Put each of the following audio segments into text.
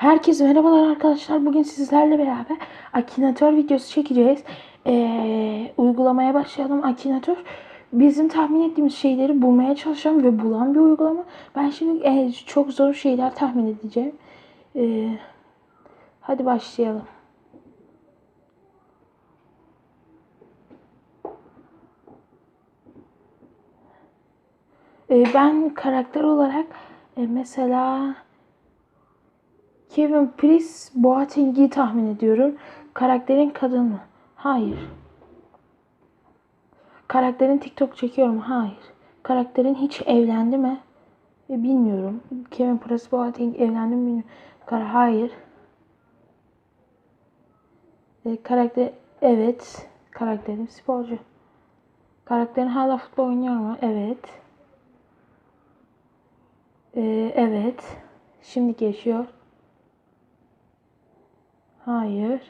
Herkese merhabalar arkadaşlar. Bugün sizlerle beraber Akinator videosu çekeceğiz. Ee, uygulamaya başlayalım. Akinator bizim tahmin ettiğimiz şeyleri bulmaya çalışan ve bulan bir uygulama. Ben şimdi e, çok zor şeyler tahmin edeceğim. Ee, hadi başlayalım. Ee, ben karakter olarak e, mesela Kevin Prince Boateng'i tahmin ediyorum. Karakterin kadın mı? Hayır. Karakterin TikTok çekiyor mu? Hayır. Karakterin hiç evlendi mi? E, bilmiyorum. Kevin Prince Boateng evlendi mi. Kar hayır. E, karakter evet. Karakterin sporcu. Karakterin hala futbol oynuyor mu? Evet. E, evet. Şimdi yaşıyor. Hayır.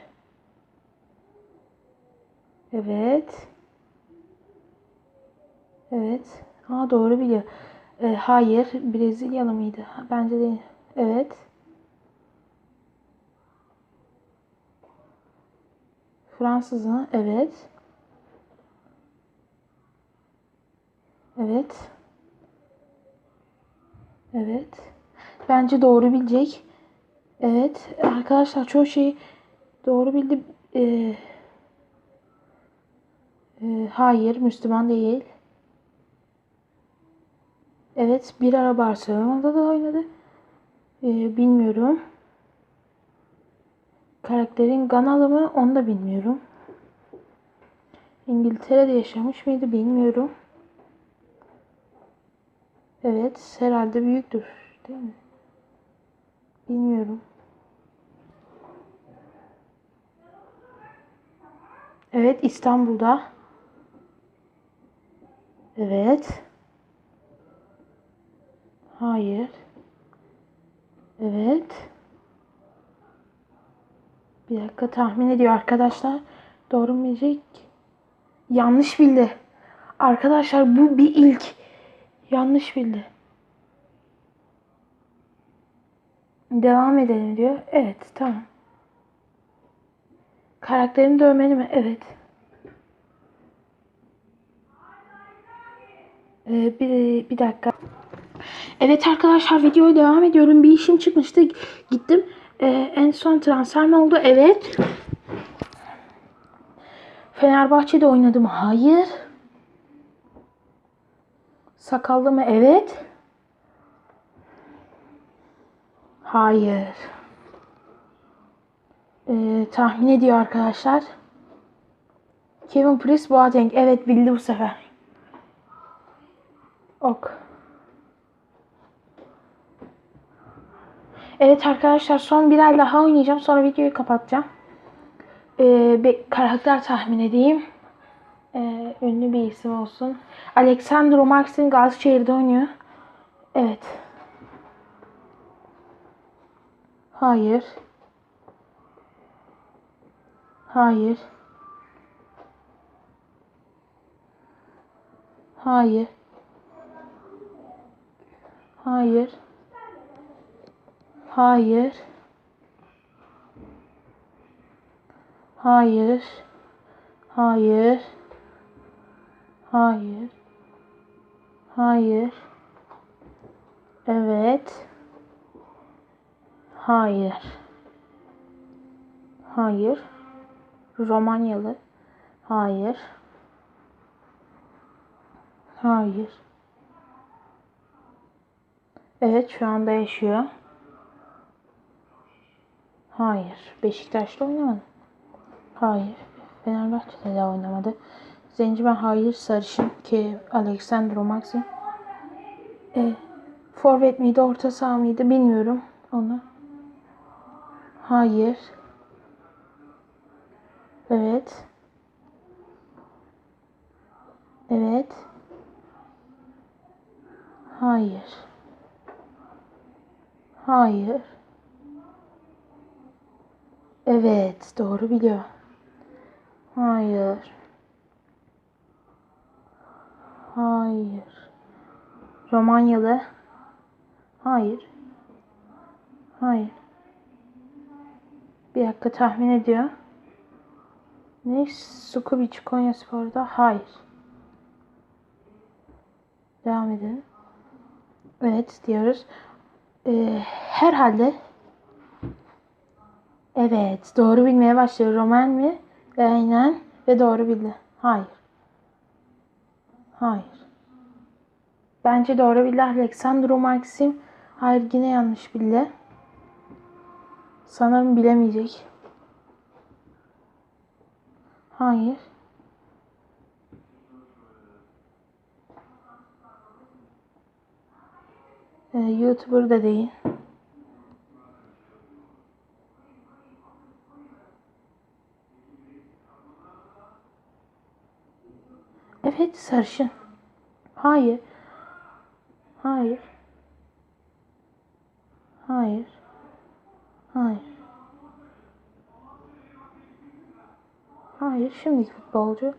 Evet. Evet. Aa doğru biliyor. Ee, hayır. Brezilyalı mıydı? Bence değil. Evet. Fransız? Evet. Evet. Evet. Bence doğru bilecek. Evet. Arkadaşlar çoğu şeyi doğru bildi. Ee, e, hayır. Müslüman değil. Evet. Bir ara Barcelona'da da oynadı. Ee, bilmiyorum. Karakterin Ganalı mı? Onu da bilmiyorum. İngiltere'de yaşamış mıydı? Bilmiyorum. Evet. Herhalde büyüktür. Değil mi? Bilmiyorum. Evet İstanbul'da. Evet. Hayır. Evet. Bir dakika tahmin ediyor arkadaşlar. Doğru mu bilecek? Yanlış bildi. Arkadaşlar bu bir ilk. Yanlış bildi. Devam edelim diyor. Evet tamam. Karakterini dövmeli mi? Evet. Ee, bir, bir dakika. Evet arkadaşlar videoya devam ediyorum. Bir işim çıkmıştı. Gittim. Ee, en son transfer mi oldu? Evet. Fenerbahçe'de oynadım. Hayır. Sakallı mı? Evet. Hayır. Ee, tahmin ediyor arkadaşlar. Kevin Prince Boateng. Evet bildi bu sefer. Ok. Evet arkadaşlar son birer daha oynayacağım. Sonra videoyu kapatacağım. Ee, bir karakter tahmin edeyim. Ee, ünlü bir isim olsun. Alexandro Maxim Gazişehir'de oynuyor. Evet. Hayır. Hayır. Hayır. Hayır. Hayır. Hayır. Hayır. Hayır. Hayır. Evet. Hayır. Hayır. Romanyalı. Hayır. Hayır. Evet şu anda yaşıyor. Hayır. Beşiktaş'ta oynamadı. Hayır. Fenerbahçe'de de oynamadı. Zenci ben hayır. Sarışın ki Alexandro Maxim. E, forvet miydi orta saha mıydı bilmiyorum onu. Hayır. Evet. Evet. Hayır. Hayır. Evet, doğru biliyor. Hayır. Hayır. Romanyalı. Hayır. Hayır. Bir dakika tahmin ediyor. Ne? Sukubic Konya Spor'da? Hayır. Devam edelim. Evet diyoruz. Ee, herhalde Evet doğru bilmeye başlıyor. Roman mi? Aynen. Ve doğru bildi. Hayır. Hayır. Bence doğru bildi. Alexandro Maxim. Hayır yine yanlış bildi. Sanırım bilemeyecek. Hayır. Ee, YouTuber da değil. Evet sarışın. Hayır. Hayır. Hayır. Hayır. Hayır. Şimdiki futbolcu.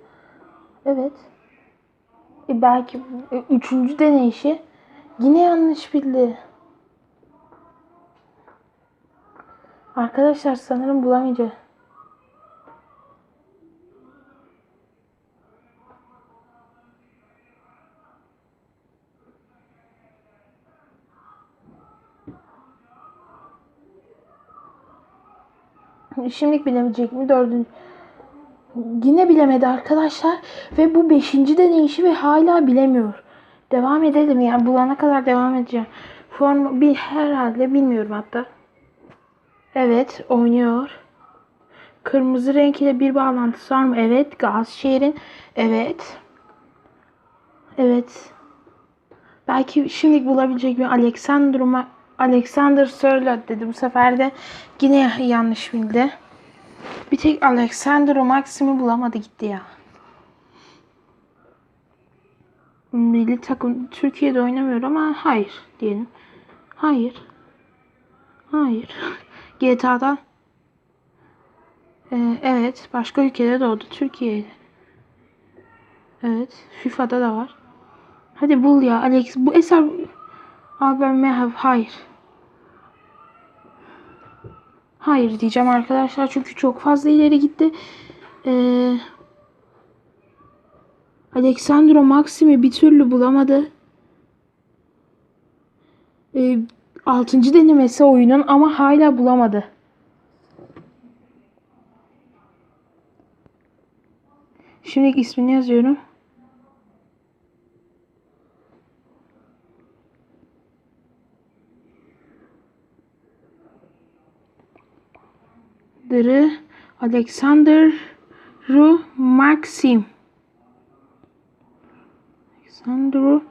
Evet. E belki e, üçüncü deneyişi yine yanlış bildi. Arkadaşlar sanırım bulamayacağız. Şimdilik bilemeyecek mi? Dördüncü. Yine bilemedi arkadaşlar. Ve bu beşinci deneyişi ve hala bilemiyor. Devam edelim yani bulana kadar devam edeceğim. Form bir herhalde bilmiyorum hatta. Evet oynuyor. Kırmızı renk ile bir bağlantısı var mı? Evet. Gazşehir'in. Evet. Evet. Belki şimdilik bulabilecek mi? Alexander Alexander Sörloth dedi. Bu sefer de yine yanlış bildi. Bir tek Alexander Maxim'i bulamadı gitti ya. Milli takım Türkiye'de oynamıyor ama hayır diyelim. Hayır. Hayır. GTA'da ee, evet başka ülkede doğdu. Türkiye'de. Evet. FIFA'da da var. Hadi bul ya Alex. Bu eser Albert Mehav. Hayır. Hayır diyeceğim arkadaşlar çünkü çok fazla ileri gitti. Ee, Alexandro Maxim'i bir türlü bulamadı. Ee, altıncı denemesi oyunun ama hala bulamadı. Şimdi ismini yazıyorum. Dırı Alexander Ru Maxim. Alexandru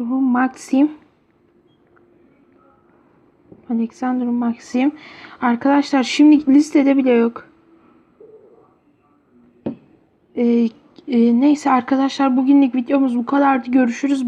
Ru Maxim. Alexander Maxim. Arkadaşlar şimdi listede bile yok. Ee, e, neyse arkadaşlar bugünlük videomuz bu kadardı. Görüşürüz.